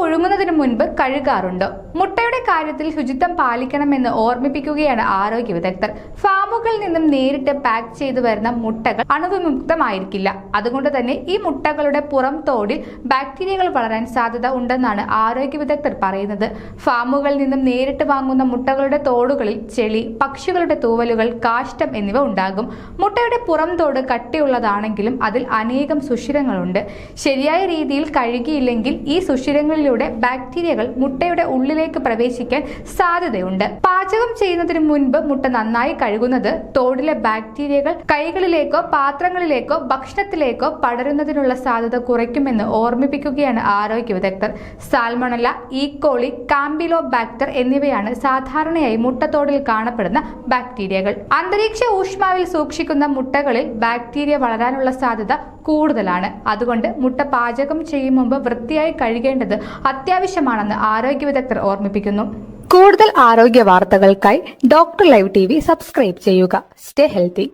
പുഴുങ്ങുന്നതിന് മുൻപ് കഴുകാറുണ്ട്. മുട്ടയുടെ കാര്യത്തിൽ ശുചിത്വം പാലിക്കണമെന്ന് ഓർമ്മിപ്പിക്കുകയാണ് ആരോഗ്യ വിദഗ്ധർ. ഫാമുകളിൽ നിന്നും നേരിട്ട് പാക്ക് ചെയ്തു വരുന്ന മുട്ടകൾ അണുവിമുക്തമായിരിക്കില്ല. അതുകൊണ്ട് തന്നെ ഈ മുട്ടകളുടെ പുറം തോടിൽ ബാക്ടീരിയകൾ വളരാൻ സാധ്യത ഉണ്ടെന്നാണ് ആരോഗ്യ വിദഗ്ധർ പറയുന്നത്. ഫാമുകളിൽ നിന്നും നേരിട്ട് വാങ്ങുന്ന മുട്ടകളുടെ തോടുകളിൽ ചെളി പക്ഷികളുടെ തൂവലുകൾ കാഷ്ടം എന്നിവ ഉണ്ടാകും. മുട്ടയുടെ പുറം തോട് കട്ടിയുള്ളതാണെങ്കിലും അതിൽ അനേകം സുഷിരങ്ങളുണ്ട്. ശരിയായ രീതിയിൽ കഴുകിയില്ലെങ്കിൽ ഈ സുഷിരങ്ങളിലൂടെ ബാക്ടീരിയകൾ മുട്ടയുടെ ഉള്ളിലേക്ക് പ്രവേശിക്കാൻ സാധ്യതയുണ്ട്. പാചകം ചെയ്യുന്നതിന് മുൻപ് മുട്ട നന്നായി കഴുകുന്നത് തോടിലെ ബാക്ടീരിയകൾ കൈകളിലേക്കോ പാത്രങ്ങളിലേക്കോ ഭക്ഷണത്തിലേക്കോ പടരുന്നതിനുള്ള സാധ്യത കുറയ്ക്കുമെന്ന് ഓർമ്മിപ്പിക്കുകയാണ് ആരോഗ്യ വിദഗ്ധർ. സാൽമണല ഈക്കോളി കാമ്പിലോ ബാക്ടർ എന്നിവയാണ് സാധാരണയായി മുട്ടത്തോടിൽ കാണപ്പെടുന്ന ബാക്ടീരിയകൾ. അന്തരീക്ഷ ഊഷ്മാവിൽ സൂക്ഷിക്കുന്ന മുട്ടകളിൽ ബാക്ടീരിയ വളരാനുള്ള സാധ്യത കൂടുതലാണ്. അതുകൊണ്ട് മുട്ട പാചകം ചെയ്യും മുമ്പ് വൃത്തിയായി കഴുകേണ്ടത് അത്യാവശ്യമാണെന്ന് ആരോഗ്യ വിദഗ്ധർ ഓർമ്മിപ്പിക്കുന്നു. കൂടുതൽ ആരോഗ്യ വാർത്തകൾക്കായി ഡോക്ടർ ലൈവ് ടി സബ്സ്ക്രൈബ് ചെയ്യുക. Stay healthy.